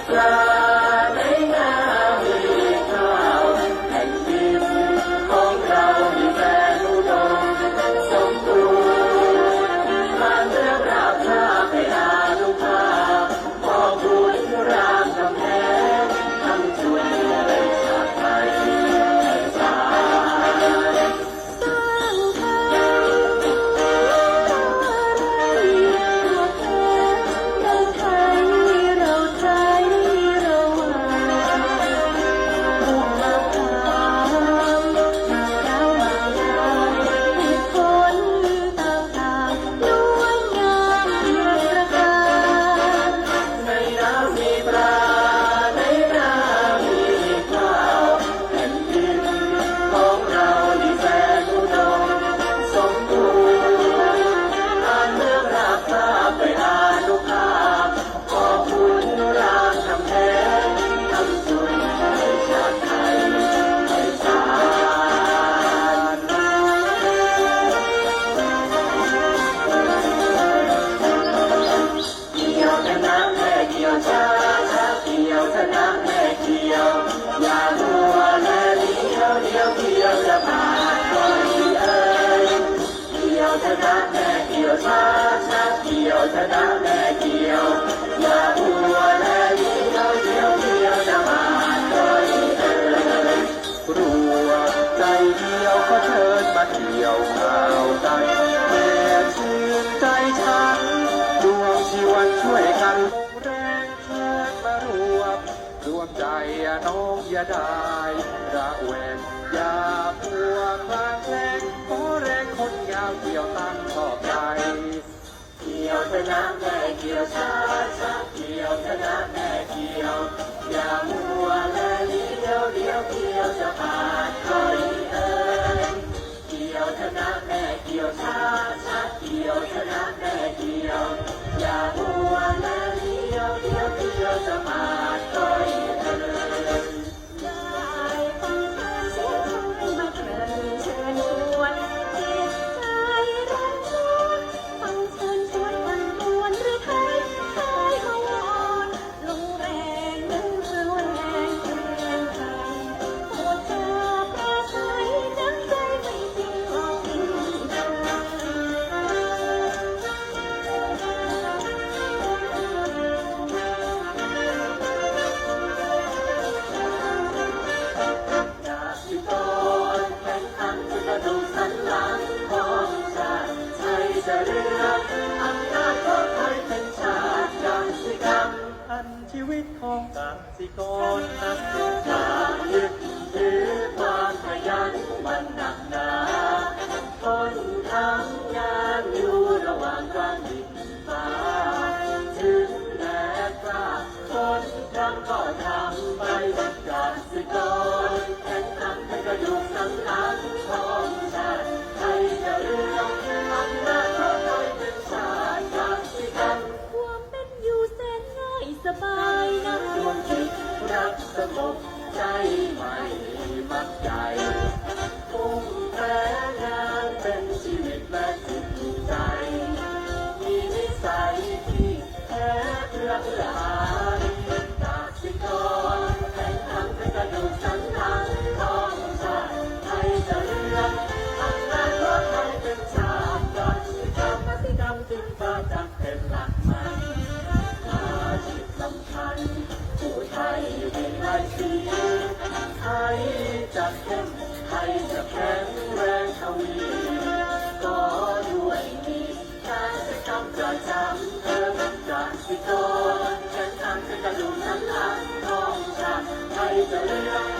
Krishna. ใจเดียวก็เชิญมาเกี่ยวข่าวใจแม่ชื่นใจฉันดวงชีวันช่วยกันแรงเชิญมารวมรวมใจน้องอย่าได้ระแวงอย่าปัวคลางแรงขอแรงคนยาวเกี่ยวตั้งขอบใจเกี่ยวจะน้ำแม่เกี่ยวชาชาเกี่ยวจะน้ำแม่เกี่ยวอย่ามัวแล เลี้ยวเดียวเกี่ยวจะผ่านคอยเอ่ยเกี่ยวเธอน้ำแม่เกี่ยวชาช้าเกี่ยวเธอน้ำแม่เกี่ยว อย่ามัวและเดียวเดียวเกี่ยวจะผ่าน ของกสิกรนั้นความยึดถือความขยันมันหนักหนาคนทำงานอยู่ระหว่างกลางดินฟ้าถึงแม้กล้าคนทำก็ทำไปการสิกรแข่งขันให้กระดูกสันหลังของชาติไทยจะเรืองอำนาจของเป็นชาติการสิกรรมความเป็นอยู่แสนง่ายสบาย คิดรักสงบใจไม่มักใจ Thank you.